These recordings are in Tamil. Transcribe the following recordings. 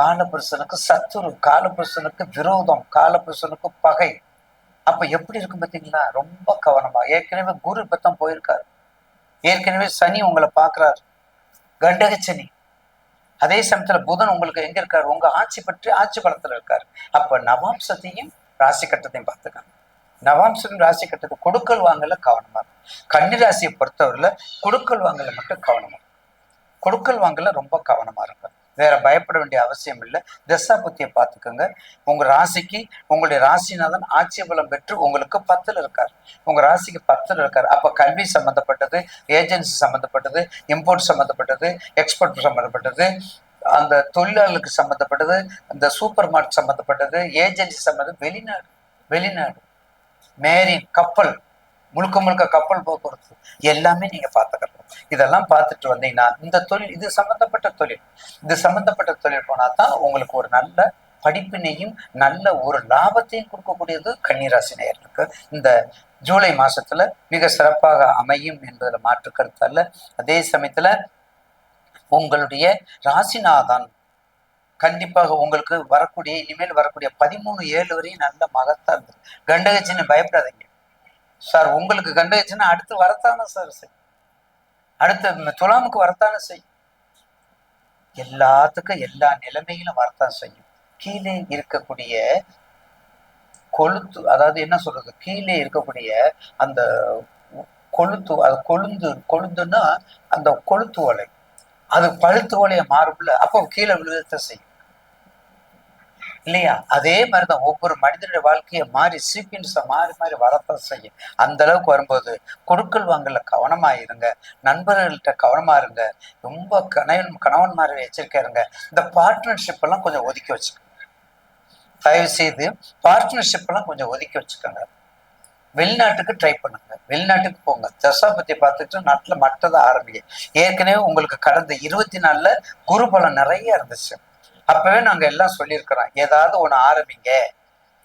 காலபுருஷனுக்கு சத்துரு காலபுருஷனுக்கு விரோதம் காலபுருஷனுக்கு பகை. அப்ப எப்படி இருக்கும் பார்த்தீங்களா? ரொம்ப கவனமா. ஏற்கனவே குரு இப்பத்தான் போயிருக்காரு. ஏற்கனவே சனி உங்களை பார்க்கறாரு. கண்டக சனி. அதே சமயத்துல புதன் உங்களுக்கு எங்க இருக்காரு? உங்க ஆட்சி பற்றி ஆட்சி பலத்துல இருக்காரு. அப்ப நவாம்சத்தையும் ராசி கட்டத்தையும் பார்த்துக்காங்க. நவாம்சம் ராசி கட்டத்தை கொடுக்கல் வாங்கல கவனமா இருக்கும் கன்னி ராசியை பொறுத்தவரையில கொடுக்கல் வாங்கல மட்டும் கவனமா இருக்கும் கொடுக்கல் வாங்கல ரொம்ப கவனமா இருக்கும் வேற பயப்பட வேண்டிய அவசியம் இல்லை. தசா புத்தியை பார்த்துக்கோங்க. உங்க ராசிக்கு உங்களுடைய ராசிநாதன் ஆட்சி பலம் பெற்று உங்களுக்கு பத்துல இருக்கார். உங்க ராசிக்கு பத்துல இருக்கார். அப்ப கல்வி சம்பந்தப்பட்டது ஏஜென்சி சம்பந்தப்பட்டது இம்போர்ட் சம்பந்தப்பட்டது எக்ஸ்போர்ட் சம்பந்தப்பட்டது அந்த தொழிலாளர்களுக்கு சம்பந்தப்பட்டது அந்த சூப்பர் மார்க்கெட் சம்பந்தப்பட்டது ஏஜென்சி சம்பந்தம் வெளிநாடு வெளிநாடு. மேரின் கப்பல் முழுக்க முழுக்க கப்பல் போக்குவரத்து எல்லாமே நீங்க பார்த்துக்கலாம் இதெல்லாம் பார்த்துட்டு வந்தீங்கன்னா இந்த தொழில் இது சம்பந்தப்பட்ட தொழில். இது சம்பந்தப்பட்ட தொழில் போனா தான் உங்களுக்கு ஒரு நல்ல படிப்பினையும் நல்ல ஒரு லாபத்தையும் கொடுக்கக்கூடியது கன்னிராசி நேயர்களுக்கு. இந்த ஜூலை மாசத்துல மிக சிறப்பாக அமையும் என்பதுல மாற்று கருத்து அல்ல. அதே சமயத்துல உங்களுடைய ராசிநாதன் கண்டிப்பாக உங்களுக்கு வரக்கூடிய இனிமேல் வரக்கூடிய பதிமூணு ஏழு வரையும் நல்ல மகத்தா இருந்தது கண்டகச்சின்னு பயப்படாதீங்க. சார் உங்களுக்கு கண்டகச்சின்னா அடுத்து வரத்தானே சார் செய் அடுத்து துலாமுக்கு வரத்தானே செய் எல்லாத்துக்கும் எல்லா நிலைமையிலும் வரத்தான் செய்யும். கீழே இருக்கக்கூடிய கொளுத்து அதாவது என்ன சொல்றது? கீழே இருக்கக்கூடிய அந்த கொளுத்து அது கொழுந்து கொழுந்துன்னா அந்த கொளுத்து ஓலை. அது பழுத்து ஓலையை மாறும்ல? அப்போ கீழே விழுதத்தை செய்யும். இல்லையா? அதே மாதிரிதான் ஒவ்வொரு மனிதனுடைய வாழ்க்கையை மாறி சீக்வன்ஸை மாறி மாறி வரத்தான் செய்யும். அந்த அளவுக்கு வரும்போது கொடுக்கல் வாங்கல கவனமா இருங்க. நண்பர்கள்ட்ட கவனமா இருங்க. ரொம்ப கணவன் கணவன் மாதிரி வச்சிருக்காருங்க. இருங்க இந்த பார்ட்னர்ஷிப் எல்லாம் கொஞ்சம் ஒதுக்கி வச்சுக்கோங்க. தயவு செய்து பார்ட்னர்ஷிப் எல்லாம் கொஞ்சம் ஒதுக்கி வச்சுக்கோங்க. வெளிநாட்டுக்கு ட்ரை பண்ணுங்க. வெளிநாட்டுக்கு போங்க. தசா பத்தி பார்த்துட்டு நாட்டில் மற்றதை ஆரம்பிங்க. ஏற்கனவே உங்களுக்கு கடந்த இருபத்தி நாளில் குரு பலம் நிறைய இருந்துச்சு. அப்பவே நாங்க எல்லாம் சொல்லியிருக்கிறோம். ஏதாவது ஒண்ணு ஆரம்பிங்க.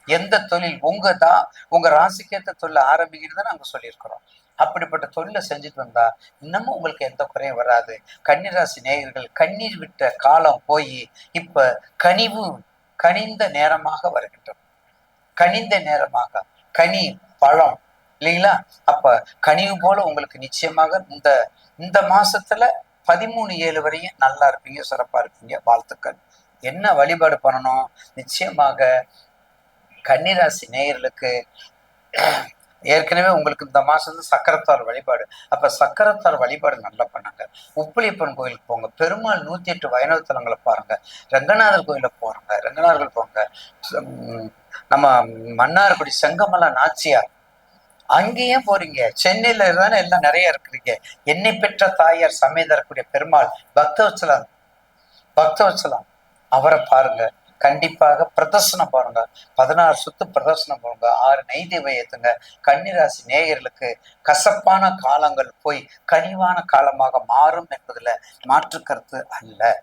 எந்த தொழில் உங்க தான் உங்க ராசிக்கேற்ற தொழில் ஆரம்பிக்கிறது தான் நாங்க சொல்லியிருக்கிறோம். அப்படிப்பட்ட தொழிலை செஞ்சுட்டு வந்தா இன்னமும் உங்களுக்கு எந்த குறையும் வராது. கன்னிராசி நேயர்கள் கண்ணீர் விட்ட காலம் போய் இப்ப கனிவு கனிந்த நேரமாக வருகின்றது கனிந்த நேரமாக கனி பழம் இல்லைங்களா? அப்ப கனிவு போல உங்களுக்கு நிச்சயமாக இந்த இந்த மாசத்துல பதிமூணு ஏழு வரையும் நல்லா இருப்பீங்க சிறப்பா இருப்பீங்க. வாழ்த்துக்கள். என்ன வழிபாடு பண்ணணும்? நிச்சயமாக கன்னிராசி நேயர்களுக்கு ஏற்கனவே உங்களுக்கு இந்த மாசம் வந்து சக்கரத்தார் வழிபாடு. அப்ப சக்கரத்தார் வழிபாடு நல்லா பண்ணுங்க. உப்பிலியப்பன் கோயிலுக்கு போங்க. பெருமாள் நூத்தி எட்டு வைணவ தலங்களை பாருங்க. ரங்கநாதர் கோயிலில் போகிறாங்க ரங்கநாதர்கள் போங்க. உம், நம்ம மன்னார்குடி செங்கமலா நாச்சியார். அங்கேயும் போறீங்க. சென்னையில தானே எல்லாம் நிறைய இருக்கிறீங்க. என்னை பெற்ற தாயார் சமயம் தரக்கூடிய பெருமாள் பக்தவச்சலம் பக்தவச்சலம் அவரை பாருங்க. கண்டிப்பாக பிரதர்சனம் பாருங்க பதினாறு சுத்து பிரதர்சனம் பாருங்க ஆறு நெய்தீவை ஏத்துங்க. கன்னிராசி நேயர்களுக்கு கசப்பான காலங்கள் போய் கனிவான காலமாக மாறும் என்பதுல மாற்று கருத்து அல்ல.